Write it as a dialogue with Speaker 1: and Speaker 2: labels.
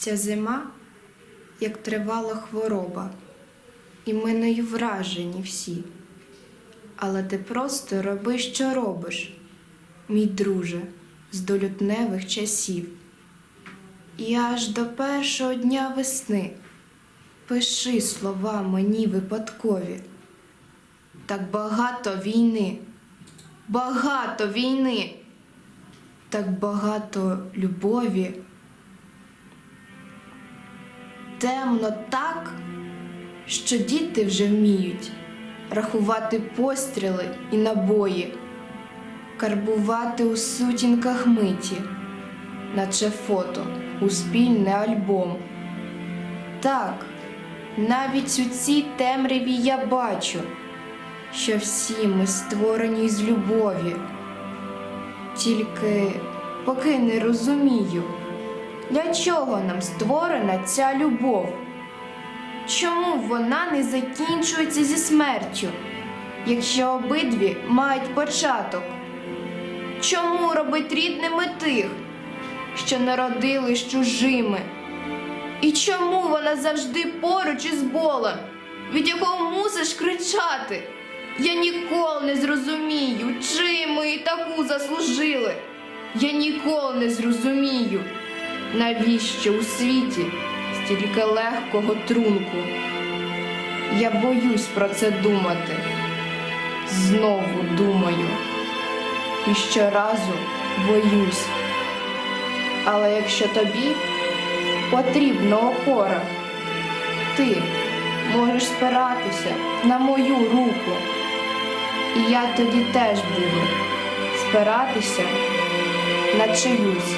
Speaker 1: Ця зима, як тривала хвороба, і ми нею вражені всі. Але ти просто роби, що робиш, мій друже, з долютневих часів. І аж до першого дня весни пиши слова мені випадкові. Так багато війни, багато війни, так багато любові. Темно так, що діти вже вміють рахувати постріли і набої, карбувати у сутінках миті, наче фото у спільний альбом. Так, навіть у цій темряві я бачу, що всі ми створені з любові. Тільки поки не розумію, для чого нам створена ця любов? Чому вона не закінчується зі смертю, якщо обидві мають початок? Чому робить рідними тих, що народились чужими? І чому вона завжди поруч із болем, від якого мусиш кричати? Я ніколи не зрозумію, чим ми і таку заслужили. Я ніколи не зрозумію, навіщо у світі стільки легкого трунку. Я боюсь про це думати. Знову думаю. І щоразу боюсь. Але якщо тобі потрібна опора, ти можеш спиратися на мою руку. І я тоді теж буду спиратися на чиюсь.